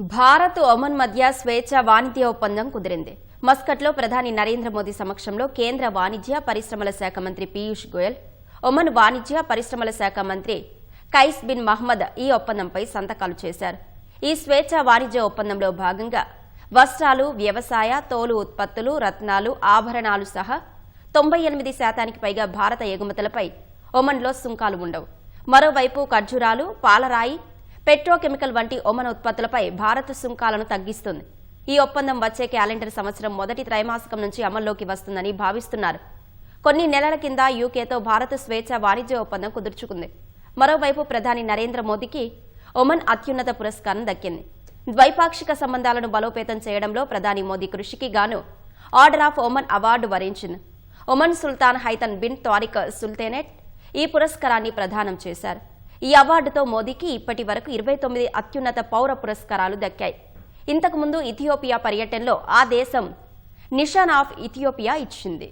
Bharat Oman మధ్య స్వేచ్ఛ వాణిజ్య ఒప్పందం కుదిరింది. మస్కట్లో ప్రధాని నరేంద్ర మోదీ సమక్షంలో కేంద్ర వాణిజ్య పరిశ్రమల శాఖ మంత్రి పీయూష్ గోయల్ ఒమన్ వాణిజ్య పరిశ్రమల శాఖ మంత్రి కైస్ బిన్ మహ్మద్ ఈ ఒప్పందంపై సంతకాలు చేశారు. ఈ స్వేచ్ఛ వాణిజ్య ఒప్పందంలో భాగంగా వస్త్రాలు వ్యవసాయ తోలు ఉత్పత్తులు రత్నాలు ఆభరణాలు సహా తొంభై ఎనిమిది శాతానికి పైగా భారత ఎగుమతులపై ఒమన్లో సుంకాలు ఉండవు. మరోవైపు ఖర్జూరాలు పాలరాయి పెట్రోకెమికల్ వంటి ఒమన ఉత్పత్తులపై భారత్ సుంకాలను తగ్గిస్తుంది. ఈ ఒప్పందం వచ్చే క్యాలెండర్ సంవత్సరం మొదటి త్రైమాసికం నుంచి అమల్లోకి వస్తుందని భావిస్తున్నారు. కొన్ని నెలల కింద యూకేతో భారత్ స్వేచ్ఛ వాణిజ్య ఒప్పందం కుదుర్చుకుంది. మరోవైపు ప్రధాని నరేంద్ర మోదీకి ఒమన్ అత్యున్నత పురస్కారం దక్కింది. ద్వైపాక్షిక సంబంధాలను బలోపేతం చేయడంలో ప్రధాని మోదీ కృషికి గాను ఆర్డర్ ఆఫ్ ఒమన్ అవార్డు వరించింది. Oman sultan Haitham bin Tariq sultanate ఈ పురస్కారాన్ని ప్రదానం చేశారు. ఈ అవార్డుతో మోదీకి ఇప్పటి వరకు ఇరవై తొమ్మిది అత్యున్నత పౌర పురస్కారాలు దక్కాయి. ఇంతకుముందు ఇథియోపియా పర్యటనలో ఆ దేశం నిషాన్ ఆఫ్ ఇథియోపియా ఇచ్చింది.